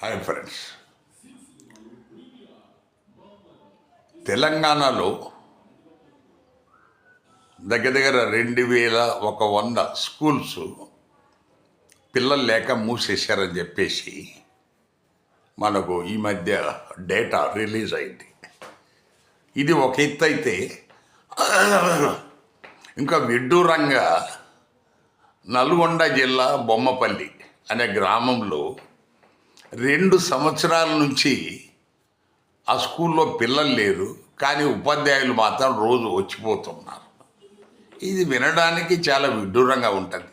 Hi friends. తెలంగాణలో దగ్గర దగ్గర రెండు వేల ఒక వంద స్కూల్స్ పిల్లలు లేక మూసేశారని చెప్పేసి మనకు ఈ మధ్య డేటా రిలీజ్ అయింది. ఇది ఒక ఎత్తు అయితే ఇంకా విడ్డూరంగా నల్గొండ జిల్లా బొమ్మపల్లి అనే గ్రామంలో రెండు సంవత్సరాల నుంచి ఆ స్కూల్లో పిల్లలు లేరు కానీ ఉపాధ్యాయులు మాత్రం రోజు వచ్చిపోతున్నారు. ఇది వినడానికి చాలా విడ్డూరంగా ఉంటుంది.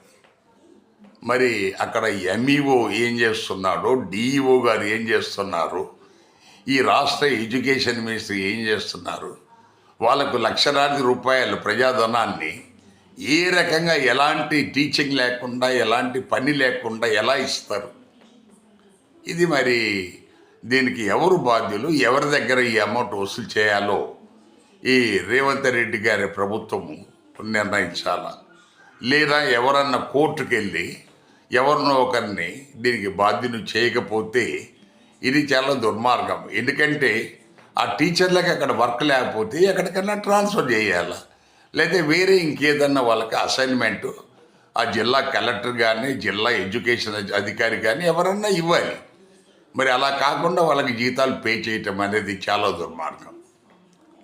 మరి అక్కడ ఎంఈఓ ఏం చేస్తున్నాడో డిఈఓ గారు ఏం చేస్తున్నారు ఈ రాష్ట్ర ఎడ్యుకేషన్ మినిస్టర్ ఏం చేస్తున్నారు వాళ్ళకు లక్షలాది రూపాయల ప్రజాధనాన్ని ఏ రకంగా ఎలాంటి టీచింగ్ లేకుండా ఎలాంటి పని లేకుండా ఎలా ఇస్తారు? ఇది మరి దీనికి ఎవరు బాధ్యులు? ఎవరి దగ్గర ఈ అమౌంట్ వసూలు చేయాలో? ఈ రేవంత్ రెడ్డి గారి ప్రభుత్వం నిర్ణయించాల? లేదా ఎవరన్నా కోర్టుకు వెళ్ళి ఎవరినో ఒకరిని దీనికి బాధ్యులు చేయకపోతే ఇది చాలా దుర్మార్గం. ఎందుకంటే ఆ టీచర్లకు అక్కడ వర్క్ లేకపోతే ఎక్కడికన్నా ట్రాన్స్ఫర్ చేయాలి? లేదా వేరే ఇంకేదన్నా వాళ్ళకి అసైన్మెంట్ ఆ జిల్లా కలెక్టర్ కానీ జిల్లా ఎడ్యుకేషన్ అధికారి కానీ ఎవరన్నా ఇవ్వాలి. మరి అలా కాకుండా వాళ్ళకి జీతాలు పే చేయటం అనేది చాలా దుర్మార్గం.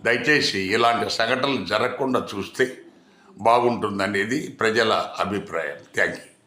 దయచేసి ఇలాంటి సంఘటనలు జరగకుండా చూస్తే బాగుంటుందనేది ప్రజల అభిప్రాయం. Thank you.